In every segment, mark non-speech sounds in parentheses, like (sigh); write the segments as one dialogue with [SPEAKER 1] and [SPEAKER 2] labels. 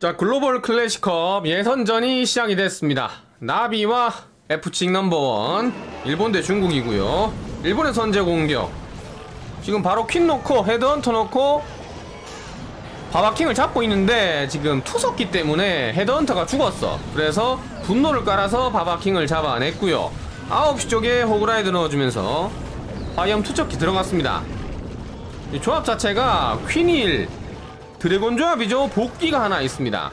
[SPEAKER 1] 자, 글로벌 클래식컵 예선전이 시작이 됐습니다. 나비와 F칭 넘버원, 일본 대 중국이고요. 일본의 선제 공격. 지금 바로 퀸 놓고 헤드헌터 놓고 바바킹을 잡고 있는데 지금 투석기 때문에 헤드헌터가 죽었어. 그래서 분노를 깔아서 바바킹을 잡아냈고요. 9시 쪽에 호그라이드 넣어주면서 화염 투척기 들어갔습니다. 이 조합 자체가 퀸일 드래곤 조합이죠. 복귀가 하나 있습니다.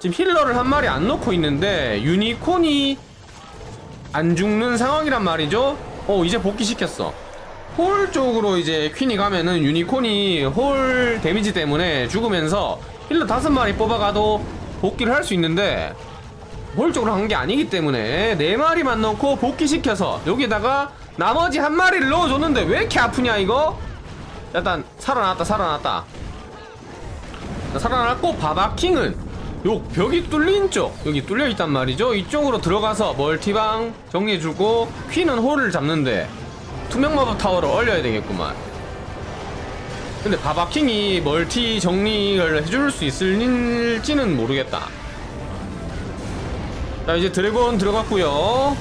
[SPEAKER 1] 지금 힐러를 한 마리 안 넣고 있는데 유니콘이 안 죽는 상황이란 말이죠. 어 이제 복귀시켰어. 홀 쪽으로 이제 퀸이 가면은 유니콘이 홀 데미지 때문에 죽으면서 힐러 다섯 마리 뽑아가도 복귀를 할 수 있는데 홀 쪽으로 간 게 아니기 때문에 네 마리만 넣고 복귀시켜서 여기다가 나머지 한 마리를 넣어줬는데 왜 이렇게 아프냐 이거? 일단 살아났다 살아났다 자, 살아났고 바바킹은 요 벽이 뚫린 쪽 여기 뚫려 있단 말이죠. 이쪽으로 들어가서 멀티방 정리해주고 퀸은 홀을 잡는데 투명 마법 타워를 얼려야 되겠구만. 근데 바바킹이 멀티 정리를 해줄 수 있을지는 모르겠다. 자 이제 드래곤 들어갔고요.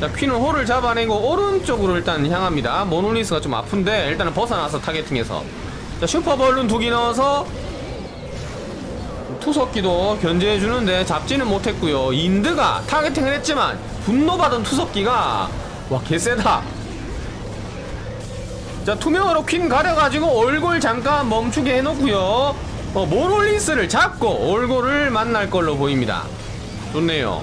[SPEAKER 1] 자 퀸은 홀을 잡아내고 오른쪽으로 일단 향합니다. 모노리스가 좀 아픈데 일단은 벗어나서 타겟팅해서 자 슈퍼벌룬 두개 넣어서 투석기도 견제해주는데 잡지는 못했고요. 인드가 타겟팅을 했지만 분노받은 투석기가 와 개세다. 자 투명으로 퀸 가려가지고 얼굴 잠깐 멈추게 해놓고요. 어, 모놀리스를 잡고 얼굴을 만날 걸로 보입니다. 좋네요.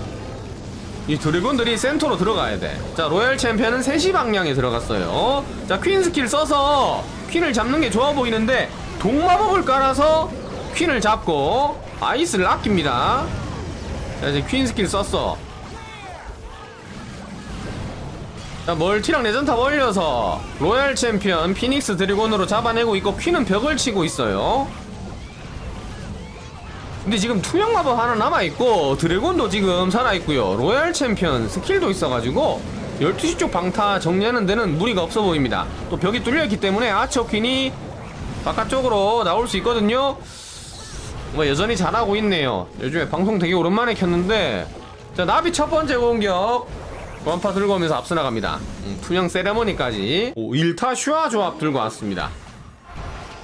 [SPEAKER 1] 이 드래곤들이 센터로 들어가야 돼. 자, 로얄 챔피언은 3시 방향에 들어갔어요. 자, 퀸 스킬 써서 퀸을 잡는 게 좋아 보이는데, 동마법을 깔아서 퀸을 잡고, 아이스를 아낍니다. 자, 이제 퀸 스킬 썼어. 자, 멀티랑 레전탑 올려서, 로얄 챔피언 피닉스 드래곤으로 잡아내고 있고, 퀸은 벽을 치고 있어요. 근데 지금 투명 마법 하나 남아있고 드래곤도 지금 살아있고요 로얄 챔피언 스킬도 있어가지고 12시 쪽 방타 정리하는 데는 무리가 없어 보입니다. 또 벽이 뚫려있기 때문에 아처 퀸이 바깥쪽으로 나올 수 있거든요. 뭐 여전히 잘하고 있네요. 요즘에 방송 되게 오랜만에 켰는데. 자 나비 첫 번째 공격. 원파 들고 오면서 앞서 나갑니다. 음, 투명 세레머니까지. 오, 1타 슈아 조합 들고 왔습니다.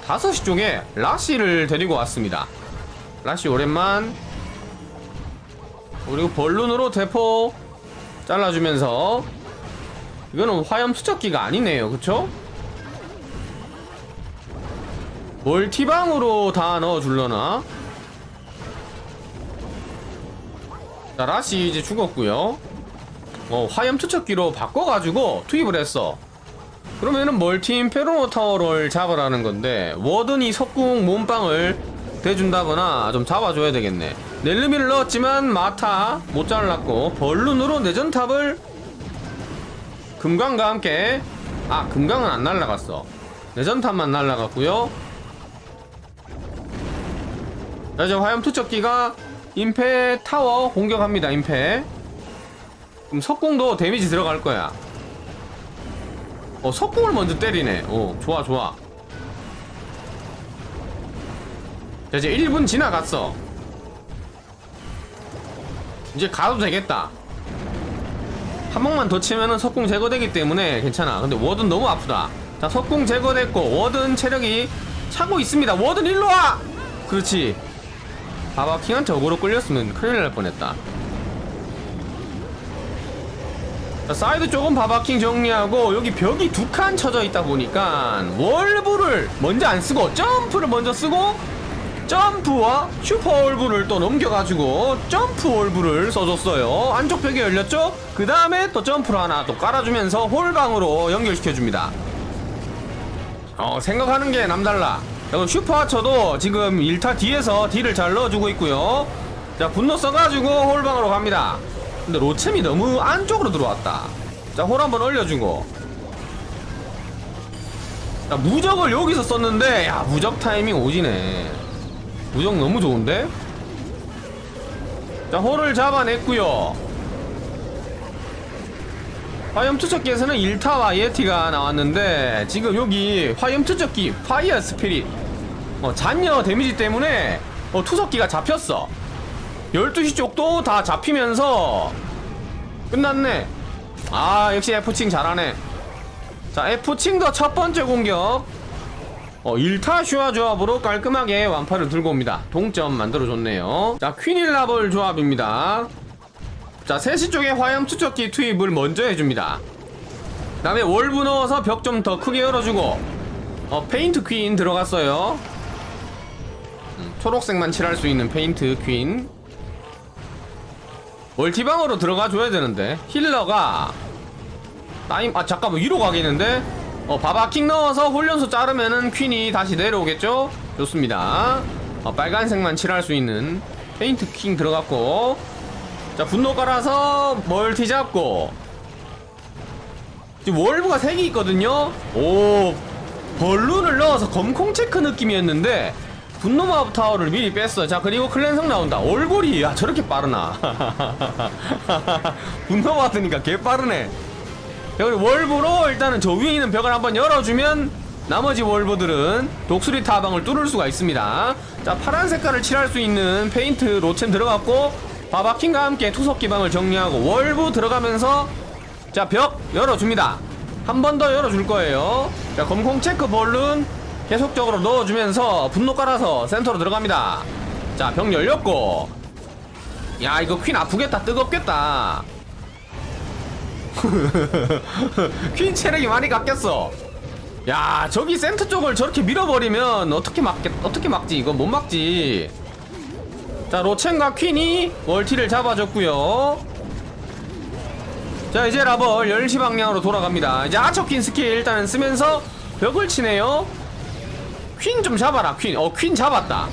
[SPEAKER 1] 5시 쪽에 라시를 데리고 왔습니다. 라시 오랜만. 그리고 벌룬으로 대포 잘라주면서 이거는 화염 수척기가 아니네요 그쵸? 멀티방으로 다 넣어줄려나? 자 라시 이제 죽었고요 어 화염 투척기로 바꿔가지고 투입을 했어 그러면은 멀티 인페르노 타워를 잡으라는 건데 워든이 석궁 몸빵을 대준다거나 좀 잡아줘야 되겠네 넬르미를 넣었지만 마타 못 잘랐고 벌룬으로 내전탑을 금강과 함께. 아 금강은 안 날라갔어. 내전탑만 날라갔고요. 자 이제 화염 투척기가 임페 타워 공격합니다 임페 그럼 석궁도 데미지 들어갈 거야. 어 석궁을 먼저 때리네. 어 좋아 좋아. 자 이제 1분 지나갔어. 이제 가도 되겠다 한 번만 더 치면은 석궁 제거되기 때문에 괜찮아. 근데 워든 너무 아프다. 자 석궁 제거됐고 워든 체력이 차고 있습니다. 워든 일로와! 그렇지. 바바킹한테 어그로 끌렸으면 큰일 날 뻔했다. 자, 사이드 쪽은 바바킹 정리하고 여기 벽이 두 칸 쳐져 있다 보니까 월브를 먼저 안 쓰고 점프를 먼저 쓰고 점프와 슈퍼 월브를 또 넘겨가지고 점프 월브를 써줬어요. 안쪽 벽이 열렸죠? 그 다음에 또 점프를 하나 또 깔아주면서 홀방으로 연결시켜줍니다. 어 생각하는 게 남달라. 그리고 슈퍼 하처도 지금 1타 뒤에서 딜을 잘 넣어주고 있고요. 자 분노 써가지고 홀방으로 갑니다. 근데 로챔이 너무 안쪽으로 들어왔다. 자 홀 한번 올려주고. 자 무적을 여기서 썼는데 야 무적 타이밍 오지네 무적 너무 좋은데? 자 홀을 잡아냈고요. 화염투척기에서는 1타와 예티가 나왔는데 지금 여기 화염투척기 파이어 스피릿 어, 잔여 데미지 때문에 어 투석기가 잡혔어. 12시 쪽도 다 잡히면서 끝났네. 아 역시 F칭 잘하네. 자 F칭도 첫 번째 공격 어 1타 슈아 조합으로 깔끔하게 완파를 들고 옵니다. 동점 만들어줬네요. 자 퀸일라벌 조합입니다. 자 3시 쪽에 화염 투척기 투입을 먼저 해줍니다. 그 다음에 월브 넣어서 벽 좀 더 크게 열어주고 어 페인트 퀸 들어갔어요. 음, 초록색만 칠할 수 있는 페인트 퀸. 멀티방으로 들어가 줘야 되는데 힐러가 타임 아 잠깐만 위로 가겠는데 어 바바 킹 넣어서 훈련소 자르면은 퀸이 다시 내려오겠죠? 좋습니다. 어, 빨간색만 칠할 수 있는 페인트 킹 들어갔고. 자 분노 깔아서 멀티 잡고. 지금 월브가 3개 있거든요? 오 벌룬을 넣어서 검콩 체크 느낌이었는데 분노 마법 타워를 미리 뺐어 자 그리고 클랜성 나온다. 얼굴이 야 저렇게 빠르나? (laughs) 분노 받으니까 개 빠르네 자 그리고 월브로 일단은 저 위에 있는 벽을 한번 열어주면 나머지 월브들은 독수리 타방을 뚫을 수가 있습니다. 자 파란 색깔을 칠할 수 있는 페인트 로챔 들어갔고 바바킹과 함께 투석 기방을 정리하고 월브 들어가면서 자 벽 열어줍니다. 한 번 더 열어줄 거예요. 자 검콩 체크 볼룬 계속적으로 넣어주면서 분노 깔아서 센터로 들어갑니다. 자 벽 열렸고. 야 이거 퀸 아프겠다. 뜨겁겠다 (laughs) 퀸 체력이 많이 깎였어. 야 저기 센터 쪽을 저렇게 밀어버리면 어떻게 막겠 어떻게 막지? 이거 못 막지. 자 로첸과 퀸이 멀티를 잡아줬고요. 자 이제 라벌 10시 방향으로 돌아갑니다. 이제 아처퀸 스킬 일단은 쓰면서 벽을 치네요. 퀸 좀 잡아라 퀸어 퀸 잡았다.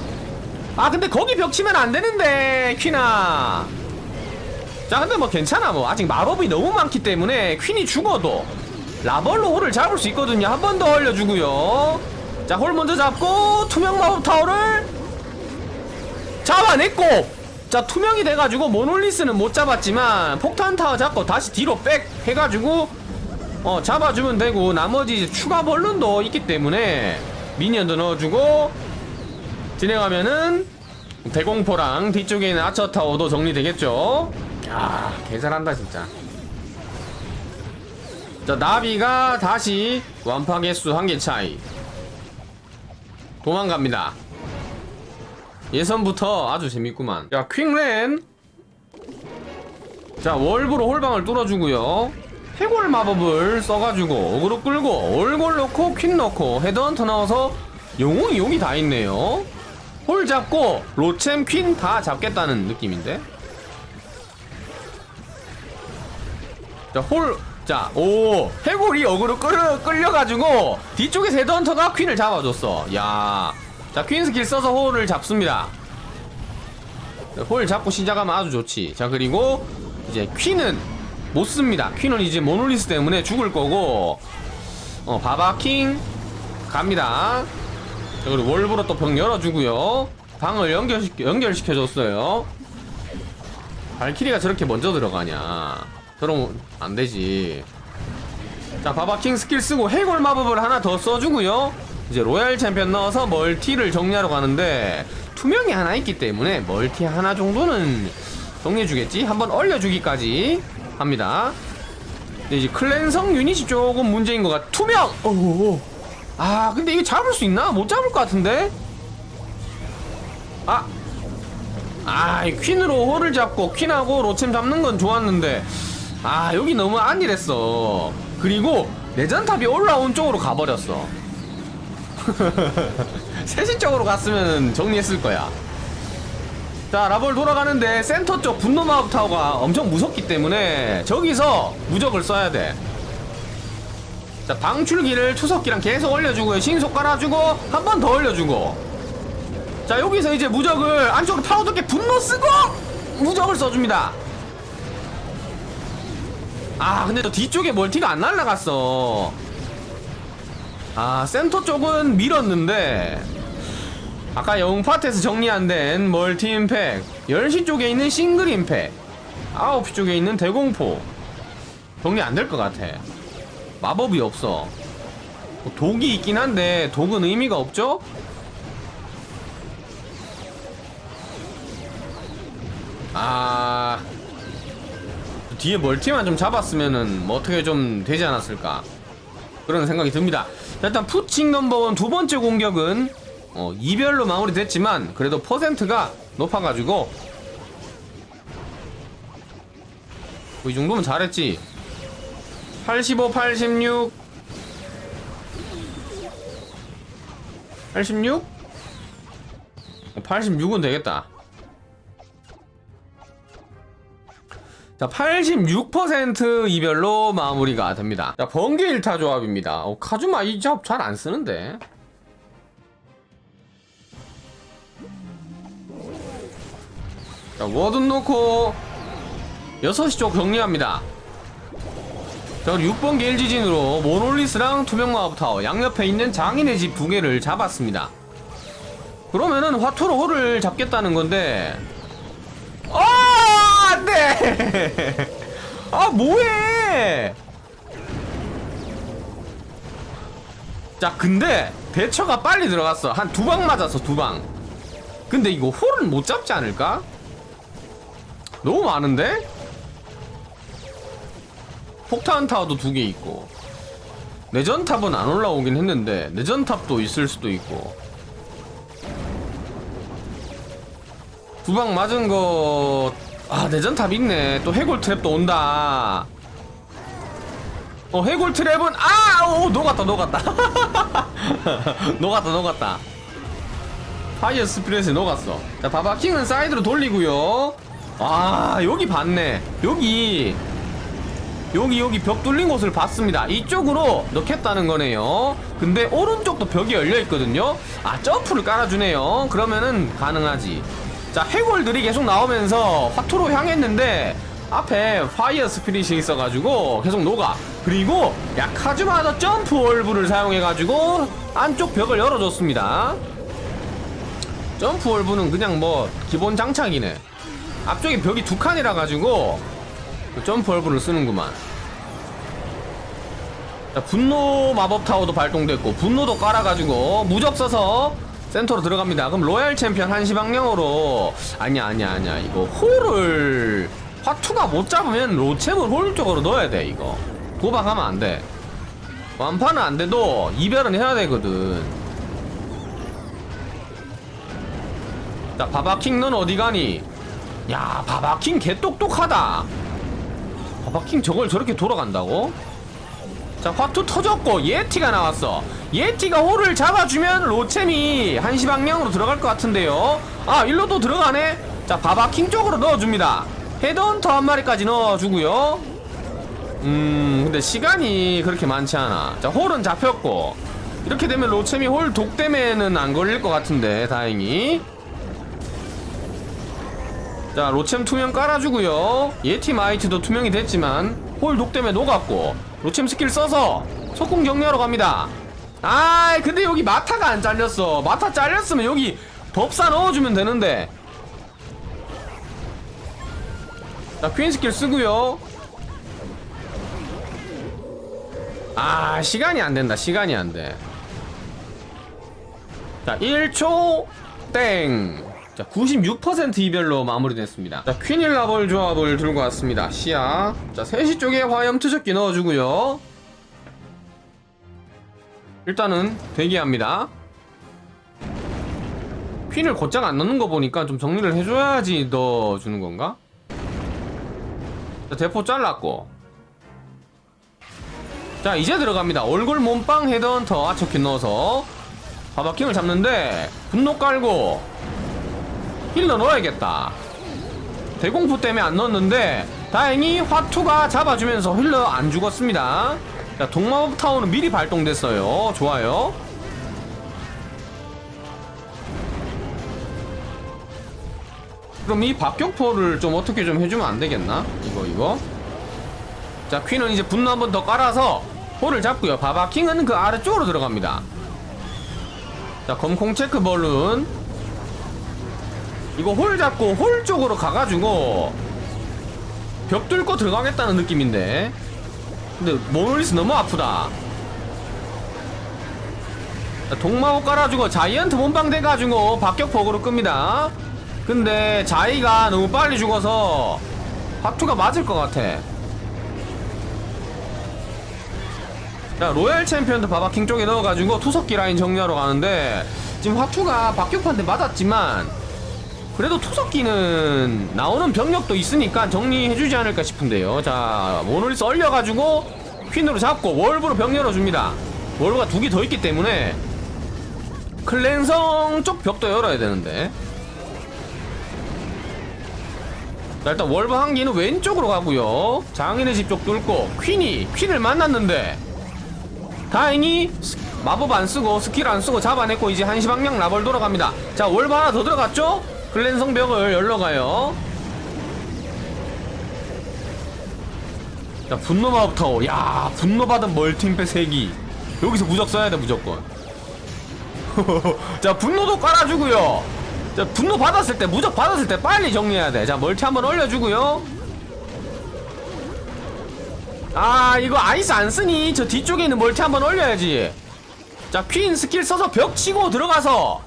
[SPEAKER 1] 아 근데 거기 벽 치면 안 되는데 퀸아 자 근데 뭐 괜찮아. 뭐 아직 마법이 너무 많기 때문에 퀸이 죽어도 라벌로 홀을 잡을 수 있거든요. 한 번 더 올려주고요. 자 홀 먼저 잡고 투명 마법 타워를 잡아냈고. 자 투명이 돼가지고 모놀리스는 못 잡았지만 폭탄 타워 잡고 다시 뒤로 백 해가지고 어 잡아주면 되고 나머지 추가 벌룬도 있기 때문에 미니언도 넣어주고 진행하면은 대공포랑 뒤쪽에 있는 아처 타워도 정리되겠죠 야 개잘한다 진짜. 자 나비가 다시 완파 개수 한 개 차이. 도망갑니다. 예선부터 아주 재밌구만. 야 퀵렌. 자 월브로 홀방을 뚫어주고요. 해골 마법을 써가지고 어그로 끌고 얼굴 넣고 퀸 넣고 헤드헌터 나와서 영웅이 용이 다 있네요. 홀 잡고 로챔 퀸 다 잡겠다는 느낌인데 자 홀 자, 오, 해골이 어그로 끌려, 끌려가지고, 뒤쪽에서 헤드헌터가 퀸을 잡아줬어. 야 자, 퀸 스킬 써서 홀을 잡습니다. 자, 홀 잡고 시작하면 아주 좋지. 자, 그리고, 이제 퀸은 못 씁니다. 퀸은 이제 모놀리스 때문에 죽을 거고, 어, 바바킹, 갑니다. 자, 그리고 월브로 또벽 열어주고요. 방을 연결시켜, 연결시켜줬어요. 발키리가 저렇게 먼저 들어가냐. 그럼 안 되지. 자, 바바킹 스킬 쓰고 해골 마법을 하나 더 써주고요. 이제 로얄 챔피언 넣어서 멀티를 정리하러 가는데 투명이 하나 있기 때문에 멀티 하나 정도는 정리해주겠지. 한번 얼려주기까지 합니다. 근데 이제 클랜성 유닛이 조금 문제인 것 같아. 투명! 어 아, 근데 이거 잡을 수 있나? 못 잡을 것 같은데? 아! 아, 이 퀸으로 홀을 잡고 퀸하고 로챔 잡는 건 좋았는데 아 여기 너무 안일했어. 그리고 내전탑이 올라온 쪽으로 가버렸어. (laughs) 세신 쪽으로 갔으면 정리했을 거야. 자 라볼 돌아가는데 센터 쪽 분노 마법 타워가 엄청 무섭기 때문에 저기서 무적을 써야 돼 자 방출기를 투석기랑 계속 올려주고요 신속 깔아주고 한 번 더 올려주고. 자 여기서 이제 무적을 안쪽으로 파고들게 분노 쓰고 무적을 써줍니다 아 근데 저 뒤쪽에 멀티가 안 날라갔어. 아 센터 쪽은 밀었는데. 아까 영파트에서 정리 안 된 멀티 임팩 10시 쪽에 있는 싱글 임팩 9시 쪽에 있는 대공포. 정리 안 될 것 같아. 마법이 없어. 독이 있긴 한데 독은 의미가 없죠? 아 뒤에 멀티만 좀 잡았으면은 뭐 어떻게 좀 되지 않았을까 그런 생각이 듭니다. 자, 일단 푸칭 넘버원 두 번째 공격은 어, 이별로 마무리됐지만 그래도 퍼센트가 높아가지고 뭐 이 정도면 잘했지. 85, 86, 86? 86은 되겠다. 자, 86% 이별로 마무리가 됩니다. 자, 번개 일타 조합입니다. 어, 카즈마 이 조합 잘 안 쓰는데. 자, 워든 놓고 6시 쪽 정리합니다. 자, 6번 게일지진으로 모놀리스랑 투명마법 타워 양옆에 있는 장인의 집 두 개를 잡았습니다. 그러면은 화투로 호를 잡겠다는 건데 아, 뭐해! 자, 근데 대처가 빨리 들어갔어. 한 두 방 맞았어, 두 방. 근데 이거 홀은 못 잡지 않을까? 너무 많은데? 폭탄 타워도 두 개 있고. 내전탑은 안 올라오긴 했는데, 내전탑도 있을 수도 있고. 두 방 맞은 거, 아, 내전탑 있네. 또 해골 트랩도 온다. 어, 해골 트랩은, 아! 오, 녹았다, 녹았다. (laughs) 녹았다, 녹았다. 파이어 스피릿에 녹았어. 자, 바바킹은 사이드로 돌리고요. 아, 여기 봤네. 여기. 여기 여기 벽 뚫린 곳을 봤습니다. 이쪽으로 넣겠다는 거네요. 근데 오른쪽도 벽이 열려 있거든요. 아 점프를 깔아주네요. 그러면은 가능하지. 자 해골들이 계속 나오면서 화투로 향했는데 앞에 파이어 스피릿이 있어가지고 계속 녹아. 그리고 약하지마다 점프 월브를 사용해가지고 안쪽 벽을 열어줬습니다. 점프 월브는 그냥 뭐 기본 장착이네. 앞쪽에 벽이 두 칸이라 가지고 그 점프 얼브를 쓰는구만. 자, 분노 마법 타워도 발동됐고 분노도 깔아가지고 무적 써서 센터로 들어갑니다. 그럼 로얄 챔피언 한시 방향으로 아니야 아니야 아니야 이거 홀을 화투가 못 잡으면 로챔을 홀 쪽으로 넣어야 돼 이거 도박하면 안 돼. 완판은 안 돼도 이별은 해야 되거든. 자 바바킹 넌 어디 가니? 야 바바킹 개 똑똑하다. 바바킹 저걸 저렇게 돌아간다고? 자 화투 터졌고 예티가 나왔어. 예티가 홀을 잡아주면 로챔이 한시 방향으로 들어갈 것 같은데요. 아 일로도 들어가네. 자 바바킹 쪽으로 넣어줍니다. 헤드헌터 한 마리까지 넣어주고요. 음 근데 시간이 그렇게 많지 않아. 자 홀은 잡혔고. 이렇게 되면 로챔이 홀독 때문에는 안 걸릴 것 같은데 다행히. 자 로챔 투명 깔아주고요. 예티 마이트도 투명이 됐지만 홀독 때문에 녹았고 로챔 스킬 써서 속공 정리하러 갑니다. 아 근데 여기 마타가 안 잘렸어. 마타 잘렸으면 여기 법사 넣어주면 되는데. 자 퀸 스킬 쓰고요. 아 시간이 안 된다. 시간이 안돼. 자 1초 땡 자, 96% 이별로 마무리됐습니다. 자, 퀸일 라벌 조합을 들고 왔습니다. 시야. 자, 3시 쪽에 화염 투적기 넣어주고요. 일단은 대기합니다. 퀸을 곧장 안 넣는 거 보니까 좀 정리를 해줘야지 넣어주는 건가? 자, 대포 잘랐고. 자, 이제 들어갑니다. 얼굴 몸빵 헤드헌터 아처킨 넣어서 바바킹을 잡는데 분노 깔고 힐러 넣어야겠다. 대공포 때문에 안 넣었는데 다행히 화투가 잡아주면서 힐러 안 죽었습니다. 자, 동마법 타워는 미리 발동됐어요. 좋아요. 그럼 이 박격포를 좀 어떻게 좀 해주면 안 되겠나? 이거 이거. 자, 퀸은 이제 분노 한 번 더 깔아서 홀을 잡고요. 바바킹은 그 아래쪽으로 들어갑니다. 자, 검콩 체크 벌룬 이거 홀 잡고 홀 쪽으로 가가지고 벽 뚫고 들어가겠다는 느낌인데. 근데 모노리스 너무 아프다. 동마호 깔아주고 자이언트 몸방 돼가지고 박격폭으로 끕니다. 근데 자이가 너무 빨리 죽어서 화투가 맞을 것 같아. 자 로얄 챔피언도 바바킹 쪽에 넣어가지고 투석기 라인 정리하러 가는데 지금 화투가 박격판한테 맞았지만 그래도 투석기는 나오는 병력도 있으니까 정리해주지 않을까 싶은데요. 자 모노리스 얼려가지고 퀸으로 잡고 월브로 병 열어줍니다. 월브가 두 개 더 있기 때문에 클랜성 쪽 벽도 열어야 되는데. 자 일단 월브 한 개는 왼쪽으로 가고요. 장인의 집 쪽 뚫고 퀸이 퀸을 만났는데 다행히 스- 마법 안 쓰고 스킬 안 쓰고 잡아냈고 이제 한시 방향 라벌 돌아갑니다. 자 월브 하나 더 들어갔죠? 클랜성 벽을 열러 가요. 자 분노 마법 타워. 야 분노 받은 멀티임패 세기. 여기서 무적 써야 돼 무조건. (laughs) 자 분노도 깔아주고요. 자 분노 받았을 때 무적 받았을 때 빨리 정리해야 돼 자 멀티 한번 올려주고요. 아 이거 아이스 안 쓰니? 저 뒤쪽에 있는 멀티 한번 올려야지. 자 퀸 스킬 써서 벽 치고 들어가서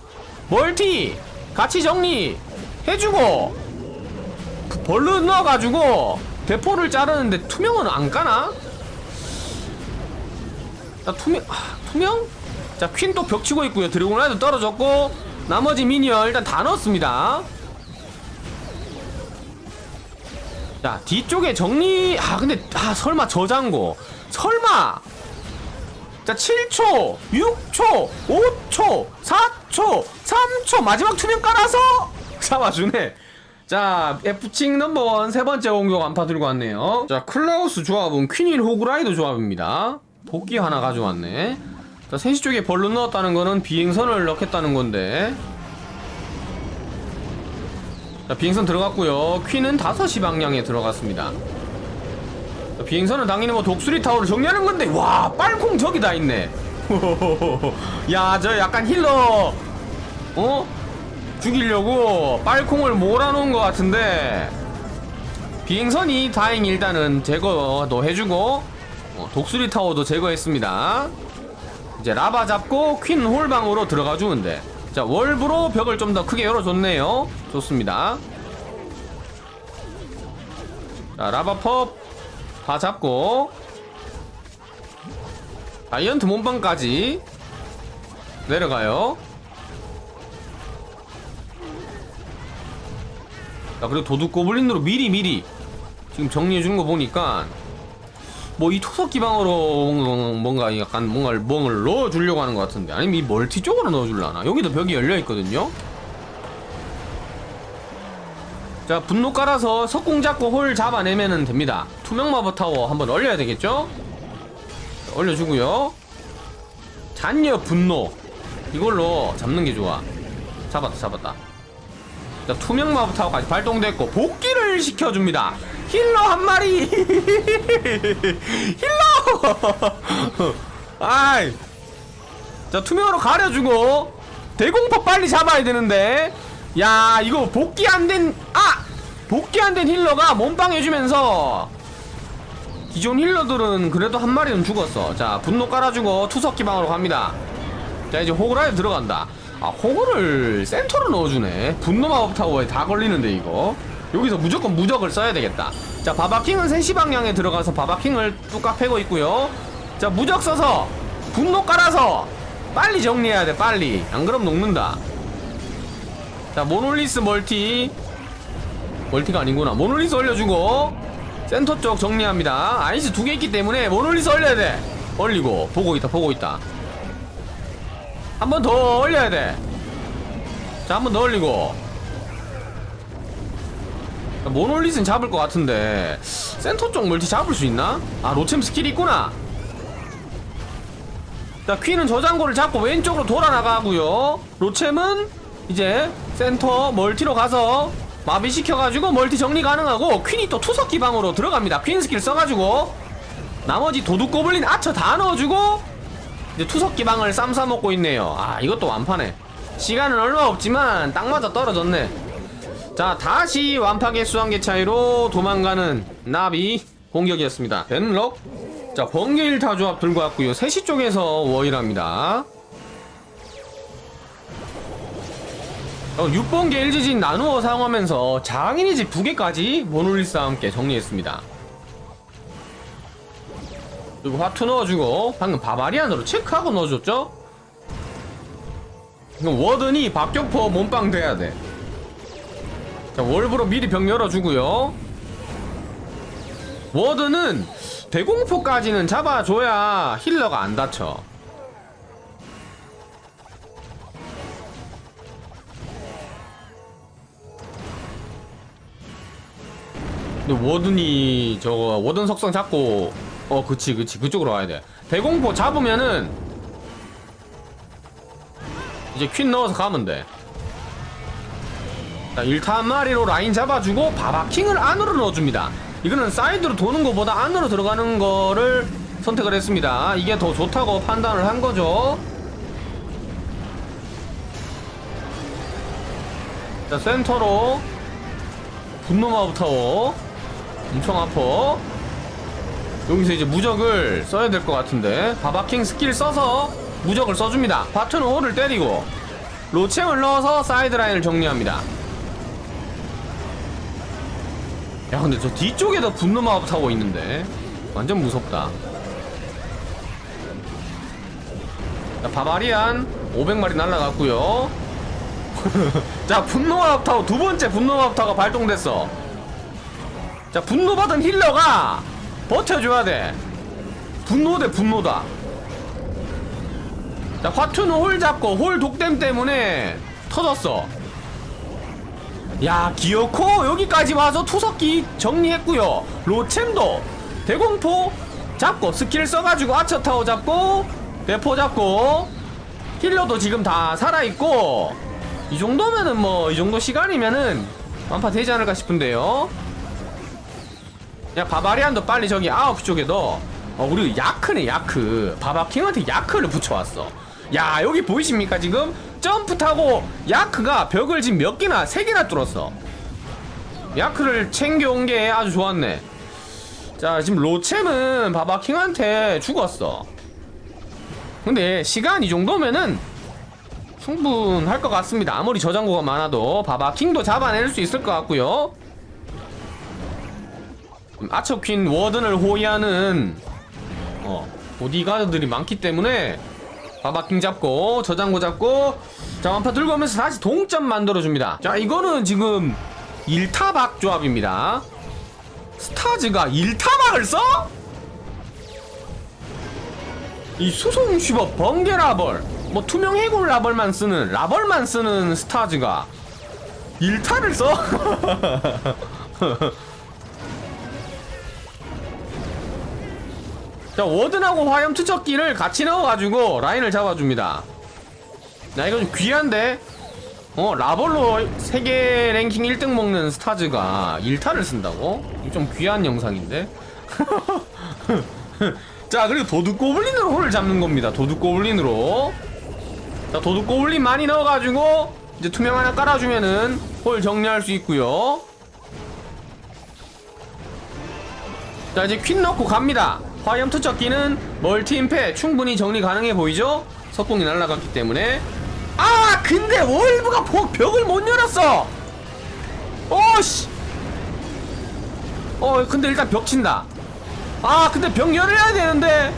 [SPEAKER 1] 멀티 같이 정리 해주고 벌룬 넣어가지고 대포를 자르는데 투명은 안 까나? 자 투명 아, 투명? 자 퀸 또 벽 치고 있고요 드래곤라이드 떨어졌고 나머지 미니언 일단 다 넣었습니다 자 뒤쪽에 정리 아 근데 아 설마 저장고 설마 자 7초 6초 5초 4초 3초. 마지막 투명 깔아서 (laughs) 잡아주네. 자 F칭 넘버원 세 번째 공격 안파 들고 왔네요. 자 클라우스 조합은 퀸일 호그라이더 조합입니다. 도끼 하나 가져왔네. 자 3시 쪽에 벌룬 넣었다는 거는 비행선을 넣겠다는 건데. 자, 비행선 들어갔고요. 퀸은 5시 방향에 들어갔습니다. 자, 비행선은 당연히 뭐 독수리 타워를 정리하는 건데 와 빨콩 저기 다 있네. (laughs) 야 저 약간 힐러 어? 죽이려고 빨콩을 몰아놓은 것 같은데. 비행선이 다행히 일단은 제거도 해주고 어, 독수리 타워도 제거했습니다. 이제 라바 잡고 퀸 홀방으로 들어가 주는데. 자 월브로 벽을 좀 더 크게 열어줬네요. 좋습니다. 자 라바펍 다 잡고. 자이언트 몸방까지 내려가요. 자 그리고 도둑 고블린으로 미리 미리 지금 정리해주는 거 보니까 뭐 이 토석 기방으로 뭔가 약간 뭔가를 멍을 넣어주려고 하는 것 같은데. 아니면 이 멀티 쪽으로 넣어줄라나? 여기도 벽이 열려 있거든요 자 분노 깔아서 석궁 잡고 홀 잡아내면 됩니다. 투명 마법 타워 한번 얼려야 되겠죠? 자, 올려주고요. 잔여 분노. 이걸로 잡는 게 좋아. 잡았다 잡았다. 자 투명 마법 타워까지 발동됐고 복귀를 시켜줍니다. 힐러 한 마리! (laughs) 힐러! 아이! 자 투명으로 가려주고 대공포 빨리 잡아야 되는데 야 이거 복귀 안 된 아! 복귀 안 된 힐러가 몸빵 해주면서 기존 힐러들은 그래도 한 마리는 죽었어. 자 분노 깔아주고 투석 기방으로 갑니다. 자 이제 호그라에 들어간다. 아 호그를 센터로 넣어주네. 분노 마법 타워에 다 걸리는데 이거. 여기서 무조건 무적을 써야 되겠다. 자 바바킹은 3시 방향에 들어가서 바바킹을 뚝깍 패고 있고요. 자 무적 써서 분노 깔아서 빨리 정리해야 돼 빨리. 안 그럼 녹는다 자 모놀리스 멀티. 멀티가 아니구나. 모놀리스 올려주고 센터 쪽 정리합니다. 아이스 두 개 있기 때문에 모놀리스 올려야 돼. 올리고 보고 있다 보고 있다. 한 번 더 올려야 돼자 한 번 더 올리고. 자, 모놀리스는 잡을 것 같은데. 센터 쪽 멀티 잡을 수 있나? 아 로챔 스킬이 있구나. 자 퀸은 저장고를 잡고 왼쪽으로 돌아 나가고요. 로챔은 이제 센터 멀티로 가서 마비 시켜가지고 멀티 정리 가능하고 퀸이 또 투석 기방으로 들어갑니다. 퀸 스킬 써가지고 나머지 도둑 고블린 아처 다 넣어주고 이제 투석 기방을 쌈 싸 먹고 있네요. 아 이것도 완파네 시간은 얼마 없지만 딱 맞아 떨어졌네. 자 다시 완파계 수한계 차이로 도망가는 나비 공격이었습니다. 벤럭. 자 번개 일타 조합 들고 왔고요. 3시 쪽에서 워일합니다 6번계 LG진 나누어 사용하면서 장인의 집 두 개까지 모놀리스와 함께 정리했습니다. 그리고 화투 넣어주고 방금 바바리안으로 체크하고 넣어줬죠? 그럼 워든이 박격포 몸빵 돼야 돼. 자, 월브로 미리 병 열어주고요. 워든은 대공포까지는 잡아줘야 힐러가 안 다쳐. 근데 워든이 저거 워든 석성 잡고 어 그치 그치. 그쪽으로 가야 돼. 대공포 잡으면은 이제 퀸 넣어서 가면 돼. 자, 1타 한 마리로 라인 잡아주고 바바킹을 안으로 넣어줍니다. 이거는 사이드로 도는 것보다 안으로 들어가는 거를 선택을 했습니다. 이게 더 좋다고 판단을 한 거죠. 자 센터로 분노마법 타워 엄청 아파. 여기서 이제 무적을 써야 될 것 같은데. 바바킹 스킬 써서 무적을 써줍니다. 바트는 홀을 때리고 로챔을 넣어서 사이드라인을 정리합니다. 야 근데 저 뒤쪽에도 분노 마법 타고 있는데. 완전 무섭다. 자 바바리안 500마리 날라갔고요. (laughs) 자 분노 마법 타워 두 번째 분노 마법 타워가 발동됐어 자 분노받은 힐러가 버텨줘야 돼. 분노 대 분노다. 자 화투는 홀 잡고 홀 독댐 때문에 터졌어. 야 기어코 여기까지 와서 투석기 정리했고요. 로챔도 대공포 잡고 스킬 써가지고 아처타워 잡고 대포 잡고 힐러도 지금 다 살아있고 이 정도면은 뭐 이 정도 시간이면은 완파 되지 않을까 싶은데요 야 바바리안도 빨리 저기 아홉 쪽에 넣어. 어 우리 야크네 야크. 바바킹한테 야크를 붙여왔어. 야 여기 보이십니까 지금? 점프 타고 야크가 벽을 지금 몇 개나 세 개나 뚫었어. 야크를 챙겨온 게 아주 좋았네. 자 지금 로챔은 바바킹한테 죽었어. 근데 시간 이 정도면은 충분할 것 같습니다. 아무리 저장고가 많아도 바바킹도 잡아낼 수 있을 것 같고요 아처퀸 워든을 호위하는 어, 보디가드들이 많기 때문에 바바킹 잡고 저장고 잡고 자 완파 들고 오면서 다시 동점 만들어줍니다 자 이거는 지금 1타박 조합입니다 스타즈가 1타박을 써? 이 수송 슈버 번개 라벌 뭐 투명 해골 라벌만 쓰는 라벌만 쓰는 스타즈가 1타를 써? (laughs) 자 워든하고 화염 투척기를 같이 넣어가지고 라인을 잡아줍니다. 나 이거 좀 귀한데? 어 라벌로 세계 랭킹 1등 먹는 스타즈가 1타를 쓴다고? 이거 좀 귀한 영상인데? (laughs) 자 그리고 도둑 고블린으로 홀을 잡는 겁니다 도둑 고블린으로. 자 도둑 고블린 많이 넣어가지고 이제 투명 하나 깔아주면은 홀 정리할 수 있고요. 자 이제 퀸 넣고 갑니다 화염 투척기는 멀티 임패 충분히 정리 가능해 보이죠? 석궁이 날아갔기 때문에. 아 근데 월브가 복 벽을 못 열었어! 어씨! 어 근데 일단 벽 친다. 아 근데 벽 열어야 되는데.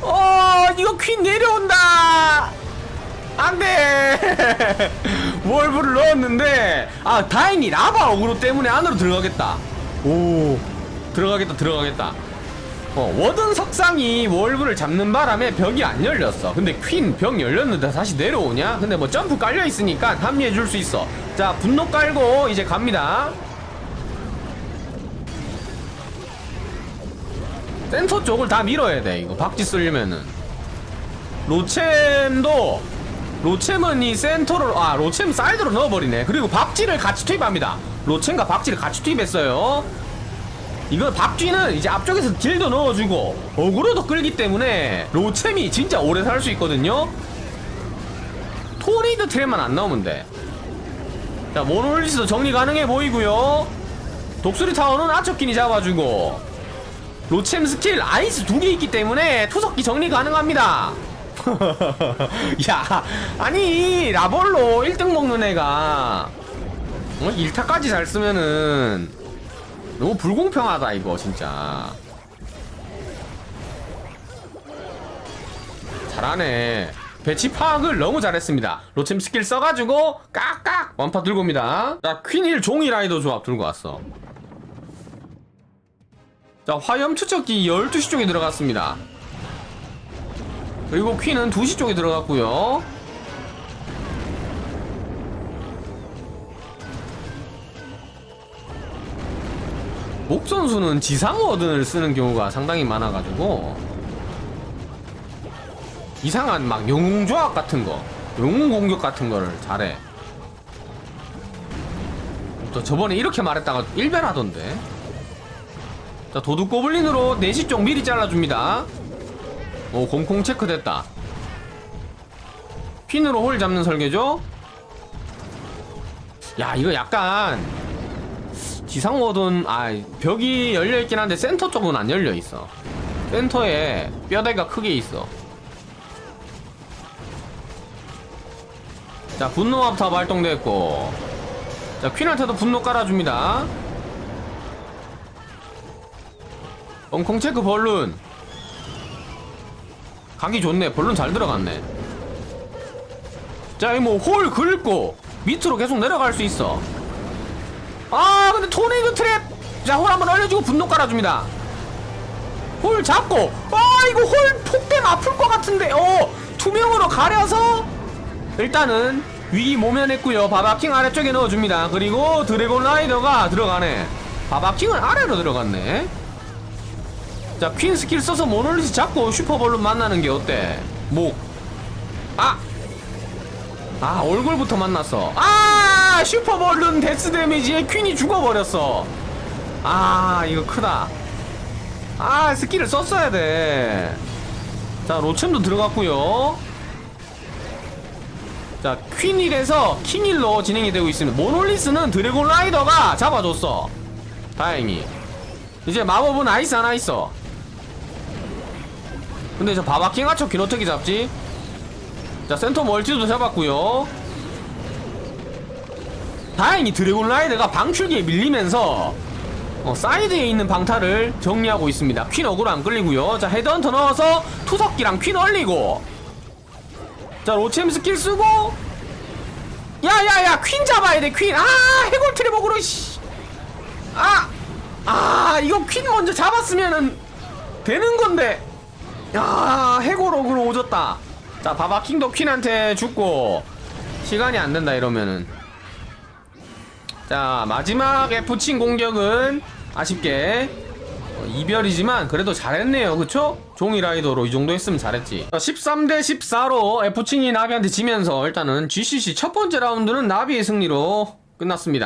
[SPEAKER 1] 어 이거 퀸 내려온다! 안돼! (laughs) 월브를 넣었는데 아 다행히 라바 어그로 때문에 안으로 들어가겠다. 오 들어가겠다 들어가겠다 어, 워든 석상이 월브를 잡는 바람에 벽이 안 열렸어. 근데 퀸 벽 열렸는데 다시 내려오냐? 근데 뭐 점프 깔려 있으니까 합류해 줄 수 있어. 자, 분노 깔고 이제 갑니다. 센터 쪽을 다 밀어야 돼. 이거 박쥐 쓰려면은. 로챔도 로챔은 이 센터를 아 로챔 사이드로 넣어버리네. 그리고 박쥐를 같이 투입합니다. 로챔과 박쥐를 같이 투입했어요. 이거 밥쥐는 이제 앞쪽에서 딜도 넣어주고 어그로도 끌기 때문에 로챔이 진짜 오래 살 수 있거든요. 토리드 트랩만 안 나오면 돼자 모노리스도 정리 가능해 보이고요. 독수리 타워는 아처킨이 잡아주고 로챔 스킬 아이스 두 개 있기 때문에 투석기 정리 가능합니다. (laughs) 야, 아니 라벌로 1등 먹는 애가 어? 1타까지 잘 쓰면은 너무 불공평하다 이거 진짜. 잘하네. 배치 파악을 너무 잘했습니다. 로챔 스킬 써가지고 깍깍 완파 들고 옵니다. 자 퀸1 종이 라이더 조합 들고 왔어. 자 화염 추적기 12시 쪽에 들어갔습니다. 그리고 퀸은 2시 쪽에 들어갔고요. 목 선수는 지상 워든을 쓰는 경우가 상당히 많아가지고 이상한 막 영웅 조합 같은 거, 영웅 공격 같은 거를 잘해. 또 저번에 이렇게 말했다가 일변하던데. 자 도둑 고블린으로 4시 쪽 미리 잘라줍니다. 오 공콩 체크 됐다. 핀으로 홀 잡는 설계죠? 야 이거 약간 지상 워든 아 벽이 열려 있긴 한데 센터 쪽은 안 열려 있어. 센터에 뼈대가 크게 있어. 자 분노 합탑 발동됐고 자 퀸한테도 분노 깔아줍니다. 엉콩 체크 벌룬 각이 좋네 벌룬 잘 들어갔네 자이뭐홀 긁고 밑으로 계속 내려갈 수 있어 아 근데 토네이도 트랩. 자홀 한번 올려주고 분노 깔아줍니다. 홀 잡고. 아 이거 홀 폭댐 아플 것 같은데. 어 투명으로 가려서 일단은 위기 모면했고요. 바바킹 아래쪽에 넣어줍니다. 그리고 드래곤 라이더가 들어가네. 바바킹은 아래로 들어갔네. 자, 퀸 스킬 써서 모놀리스 잡고 슈퍼볼로 만나는 게 어때? 목. 아! 아, 얼굴부터 만났어. 아! 슈퍼볼룬 데스 데미지에 퀸이 죽어버렸어. 아, 이거 크다. 아, 스킬을 썼어야 돼. 자, 로챔도 들어갔고요 자, 퀸1에서 킹1로 진행이 되고 있습니다. 모놀리스는 드래곤 라이더가 잡아줬어. 다행히. 이제 마법은 아이스 하나 있어. 근데 저 바바킹 긴 어떻게 잡지? 자 센터 멀티도 잡았고요. 다행히 드래곤 라이드가 방출기에 밀리면서 어, 사이드에 있는 방타를 정리하고 있습니다. 퀸 어그로 안 끌리고요. 자 헤드헌터 넣어서 투석기랑 퀸 얼리고. 자 로챔 스킬 쓰고. 야야야 퀸 잡아야 돼퀸아 해골 트리버그로 씨. 아! 아 이거 퀸 먼저 잡았으면은 되는 건데. 야 해골옥으로 오졌다 자 바바킹도 퀸한테 죽고 시간이 안 된다 이러면은. 자 마지막 F친 공격은 아쉽게 어, 이별이지만 그래도 잘했네요. 그쵸? 종이 라이더로 이 정도 했으면 잘했지. 13대 14로 F친이 나비한테 지면서 일단은 GCC 첫 번째 라운드는 나비의 승리로 끝났습니다